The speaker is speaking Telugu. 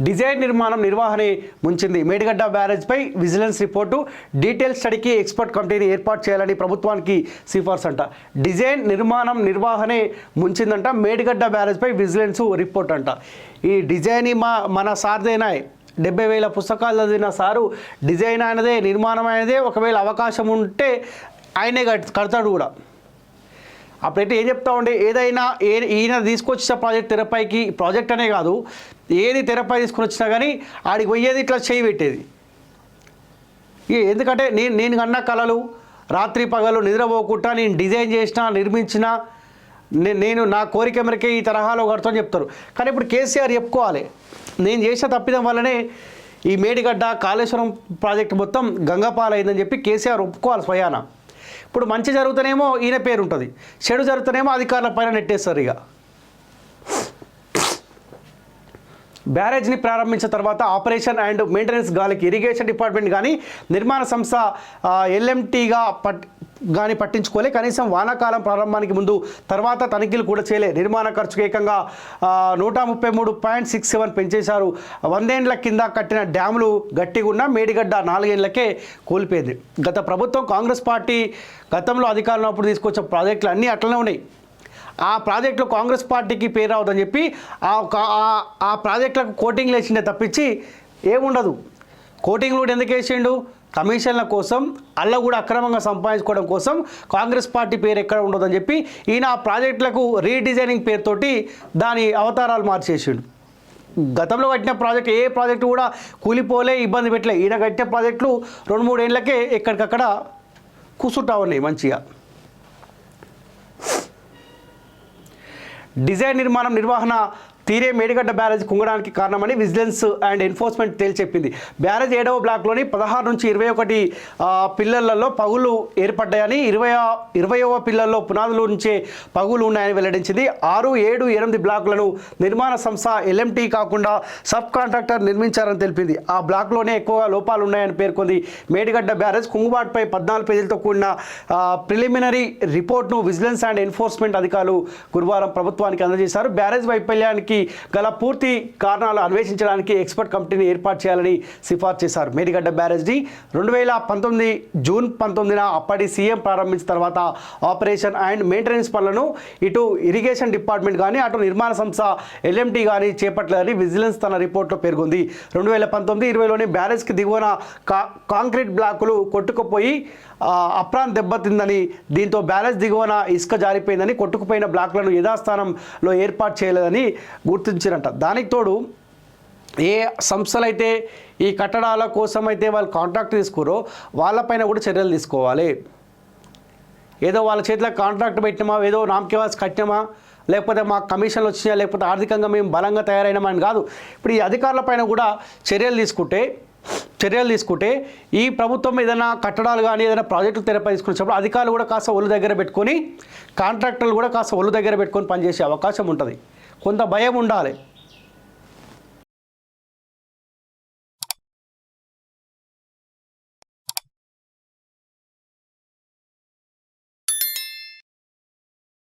డిజైన్ నిర్మాణం నిర్వహణే ముంచింది. మేడిగడ్డ బ్యారేజ్పై విజిలెన్స్ రిపోర్టు డీటెయిల్ స్టడీకి ఎక్స్పర్ట్ కమిటీని ఏర్పాటు చేయాలని ప్రభుత్వానికి సిఫార్సు అంట. డిజైన్ నిర్మాణం నిర్వహణే ముంచిందంట మేడిగడ్డ బ్యారేజ్పై విజిలెన్స్ రిపోర్ట్ అంట. ఈ డిజైన్ మా మన సార్దేనా డెబ్బై వేల పుస్తకాలు చదివిన సారు డిజైన్ అయినదే నిర్మాణం అయినదే ఒకవేళ అవకాశం ఉంటే ఆయనే కడతాడు కూడా. అప్పుడైతే ఏం చెప్తా ఉండే? ఏదైనా ఏ ఈయన తీసుకొచ్చిన ప్రాజెక్ట్ తెరపైకి ప్రాజెక్ట్ అనే కాదు ఏది తెరపై తీసుకొని వచ్చినా కానీ ఆడికి పోయేది ఇట్లా చేయి పెట్టేది. ఎందుకంటే నేను నేను కన్న కళలు రాత్రి పగలు నిద్రపోకుండా నేను డిజైన్ చేసిన నిర్మించిన నేను నా కోరిక మేరకే ఈ తరహాలో కడతాను చెప్తారు. కానీ ఇప్పుడు కేసీఆర్ చెప్పుకోవాలి. నేను చేసిన తప్పిదం వల్లనే ఈ మేడిగడ్డ కాళేశ్వరం ప్రాజెక్ట్ మొత్తం గంగపాలైందని చెప్పి కేసీఆర్ ఒప్పుకోవాలి స్వయానా. ఇప్పుడు మంచి జరుగుతూనేమో ఈయన పేరు ఉంటుంది. చెడు జరుగుతూనేమో అధికారుల పైన నెట్టేస్తారు ఇక. బ్యారేజ్ని ప్రారంభించిన తర్వాత ఆపరేషన్ అండ్ మెయింటెనెన్స్ గాలికి ఇరిగేషన్ డిపార్ట్మెంట్ కానీ నిర్మాణ సంస్థ ఎల్ఎంటీగా పట్ కానీ పట్టించుకోలే. కనీసం వానాకాలం ప్రారంభానికి ముందు తర్వాత తనిఖీలు కూడా చేయలే. నిర్మాణ ఖర్చుకు ఏకంగా నూట ముప్పై మూడు పాయింట్ సిక్స్ సెవెన్ పెంచేశారు. వందేండ్ల కింద కట్టిన డ్యాములు గట్టిగా ఉన్న మేడిగడ్డ నాలుగేండ్లకే కోల్పోయింది. గత ప్రభుత్వం కాంగ్రెస్ పార్టీ గతంలో అధికారంలో అప్పుడు తీసుకొచ్చే ప్రాజెక్టులు అన్నీ అట్లనే ఉన్నాయి. ఆ ప్రాజెక్టులో కాంగ్రెస్ పార్టీకి పేరు రావద్దని చెప్పి ఆ ఆ- ఆ ప్రాజెక్టులకు కోటింగ్లు వేసిండే తప్పించి ఏముండదు. కోటింగ్లు కూడా ఎందుకు వేసిండు? కమిషన్ల కోసం అల్ల కూడా అక్రమంగా సంపాదించుకోవడం కోసం కాంగ్రెస్ పార్టీ పేరు ఎక్కడ ఉండదని చెప్పి ఈయన ఆ ప్రాజెక్టులకు రీడిజైనింగ్ పేరుతోటి దాని అవతారాలు మార్చేసిండు. గతంలో కట్టిన ప్రాజెక్ట్ ఏ ప్రాజెక్టు కూడా కూలిపోలే ఇబ్బంది పెట్టలే. ఈయన కట్టిన ప్రాజెక్టులు రెండు మూడు ఏళ్ళకే ఎక్కడికక్కడ కూసుంటా ఉన్నాయి మంచిగా. డిజైన్ నిర్మాణం నిర్వహణ తీరే మేడిగడ్డ బ్యారేజ్ కుంగడానికి కారణమని విజిలెన్స్ అండ్ ఎన్ఫోర్స్మెంట్ తేల్చెప్పింది. బ్యారేజ్ ఏడవ బ్లాక్లోని పదహారు నుంచి ఇరవై ఒకటి పిల్లలలో పగులు ఏర్పడ్డాయని ఇరవై ఇరవయవ పిల్లల్లో పునాదుల నుంచే పగులు ఉన్నాయని వెల్లడించింది. ఆరు ఏడు ఎనిమిది బ్లాకులను నిర్మాణ సంస్థ ఎల్ఎంటీ కాకుండా సబ్ కాంట్రాక్టర్ నిర్మించారని తెలిపింది. ఆ బ్లాక్లోనే ఎక్కువగా లోపాలు ఉన్నాయని పేర్కొంది. మేడిగడ్డ బ్యారేజ్ కుంగుబాటుపై పద్నాలుగు పేజీలతో కూడిన ప్రిలిమినరీ రిపోర్ట్ను విజిలెన్స్ అండ్ ఎన్ఫోర్స్మెంట్ అధికారులు గురువారం ప్రభుత్వానికి అందజేశారు. బ్యారేజ్ వైఫల్యానికి గల పూర్తి కారణాలు అన్వేషించడానికి ఎక్స్పర్ట్ కమిటీని ఏర్పాటు చేయాలని సిఫార్సు చేశారు. మేడిగడ్డ బ్యారేజ్ని రెండు వేల పంతొమ్మిది జూన్ పంతొమ్మిదిన అప్పటి సీఎం ప్రారంభించిన తర్వాత ఆపరేషన్ అండ్ మెయింటెనెన్స్ పనులను ఇటు ఇరిగేషన్ డిపార్ట్మెంట్ కానీ అటు నిర్మాణ సంస్థ ఎల్ఎంటీ కానీ చేపట్టలేదని విజిలెన్స్ తన రిపోర్ట్లో పేర్కొంది. రెండు వేల పంతొమ్మిది ఇరవైలోని బ్యారేజ్కి దిగువన కా కాంక్రీట్ బ్లాకులు కొట్టుకుపోయి అప్రాన్ దెబ్బతిందని దీంతో బ్యారేజ్ దిగువన ఇసుక జారిపోయిందని కొట్టుకుపోయిన బ్లాక్లను యథాస్థానంలో ఏర్పాటు చేయలేదని గుర్తించారంట. దానికి తోడు ఏ సంస్థలైతే ఈ కట్టడాల కోసం అయితే వాళ్ళు కాంట్రాక్ట్ తీసుకురో వాళ్ళపైన కూడా చర్యలు తీసుకోవాలి. ఏదో వాళ్ళ చేతిలో కాంట్రాక్ట్ పెట్టినామా ఏదో నామకేవాస్ కట్టినామా లేకపోతే మాకు కమిషన్లు వచ్చినాయా లేకపోతే ఆర్థికంగా మేము బలంగా తయారైనామని కాదు. ఇప్పుడు ఈ అధికారులపైన కూడా చర్యలు తీసుకుంటే చర్యలు తీసుకుంటే ఈ ప్రభుత్వం ఏదైనా కట్టడాలు కానీ ఏదైనా ప్రాజెక్టులు తెరపై తీసుకున్నప్పుడు అధికారులు కూడా కాస్త ఒళ్ళు దగ్గర పెట్టుకొని కాంట్రాక్టర్లు కూడా కాస్త ఒళ్ళు దగ్గర పెట్టుకొని పనిచేసే అవకాశం ఉంటుంది. కొంత భయం ఉండాలి.